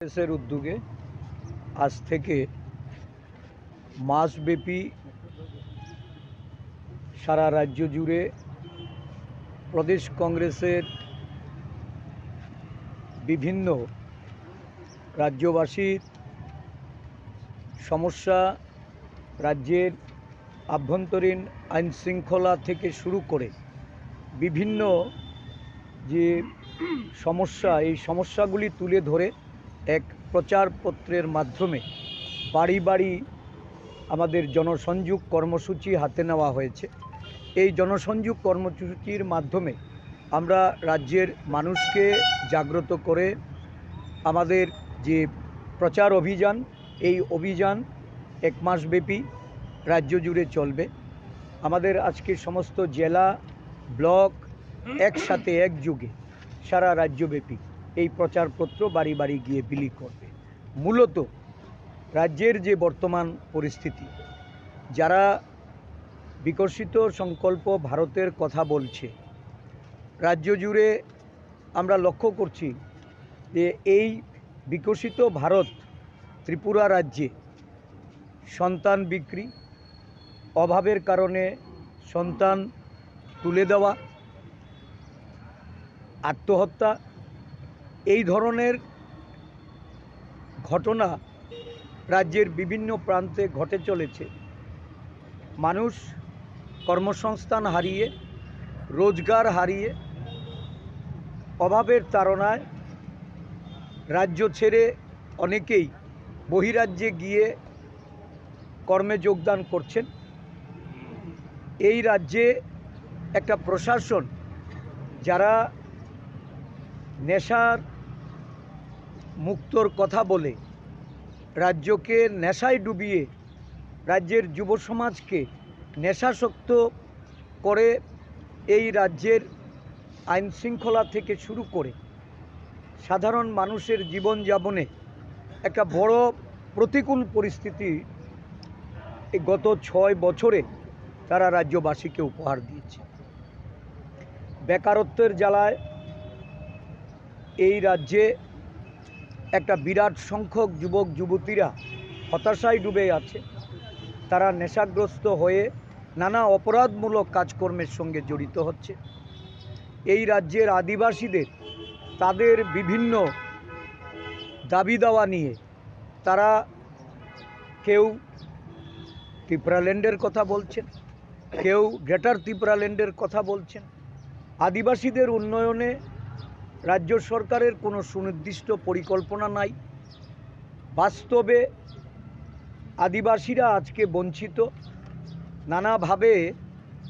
কংগ্রেসের উদ্যোগে আজ থেকে মাসব্যাপী সারা রাজ্য জুড়ে প্রদেশ কংগ্রেসের বিভিন্ন রাজ্যবাসীর সমস্যা রাজ্যের আভ্যন্তরীণ আইন শৃঙ্খলা থেকে শুরু করে বিভিন্ন যে সমস্যা, এই সমস্যাগুলি তুলে ধরে এক প্রচারপত্রের মাধ্যমে বাড়ি বাড়ি আমাদের জনসংযোগ কর্মসূচি হাতে নেওয়া হয়েছে। এই জনসংযোগ কর্মসূচির মাধ্যমে আমরা রাজ্যের মানুষকে জাগ্রত করে আমাদের যে প্রচার অভিযান, এই অভিযান এক মাসব্যাপী রাজ্য জুড়ে চলবে। আমাদের আজকে সমস্ত জেলা, ব্লক একসাথে একযুগে সারা রাজ্যব্যাপী এই প্রচারপত্র বাড়ি বাড়ি গিয়ে বিলি করবে। মূলত রাজ্যের যে বর্তমান পরিস্থিতি, যারা বিকশিত সংকল্প ভারতের কথা বলছে, রাজ্য জুড়ে আমরা লক্ষ্য করছি যে এই বিকশিত ভারত ত্রিপুরা রাজ্যে সন্তান বিক্রি, অভাবের কারণে সন্তান তুলে দেওয়া, আত্মহত্যা এই ধরনের ঘটনা রাজ্যের বিভিন্ন প্রান্তে ঘটে চলেছে। মানুষ কর্মসংস্থান হারিয়ে, রোজগার হারিয়ে, অভাবের তাড়নায় রাজ্য ছেড়ে অনেকেই বহিরাজ্যে গিয়ে কর্মে যোগদান করছেন। এই রাজ্যে একটা প্রশাসন যারা নেশার মুক্তর কথা বলে, রাজ্যকে নেশায় ডুবিয়ে, রাজ্যের যুব সমাজকে নেশাসক্ত করে এই রাজ্যের আইন শৃঙ্খলা থেকে শুরু করে সাধারণ মানুষের জীবনযাপনে একটা বড় প্রতিকূল পরিস্থিতি গত ছয় বছরে তারা রাজ্যবাসীকে উপহার দিয়েছে। বেকারত্বের জ্বালায় এই রাজ্যে একটা বিরাট সংখ্যক যুবক, যুবতীরা হতাশায় ডুবে আছে। তারা নেশাগ্রস্ত হয়ে নানা অপরাধমূলক কাজকর্মের সঙ্গে জড়িত হচ্ছে। এই রাজ্যের আদিবাসীদের তাদের বিভিন্ন দাবি দাওয়া নিয়ে তারা কেউ ত্রিপুরাল্যান্ডের কথা বলছেন, কেউ গ্রেটার ত্রিপুরাল্যান্ডের কথা বলছেন। আদিবাসীদের উন্নয়নে রাজ্য সরকারের কোনো সুনির্দিষ্ট পরিকল্পনা নাই। বাস্তবে আদিবাসীরা আজকে বঞ্চিত। নানাভাবে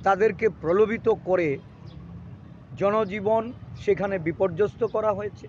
তাদেরকে প্রলোভিত করে জনজীবন সেখানে বিপর্যস্ত করা হয়েছে।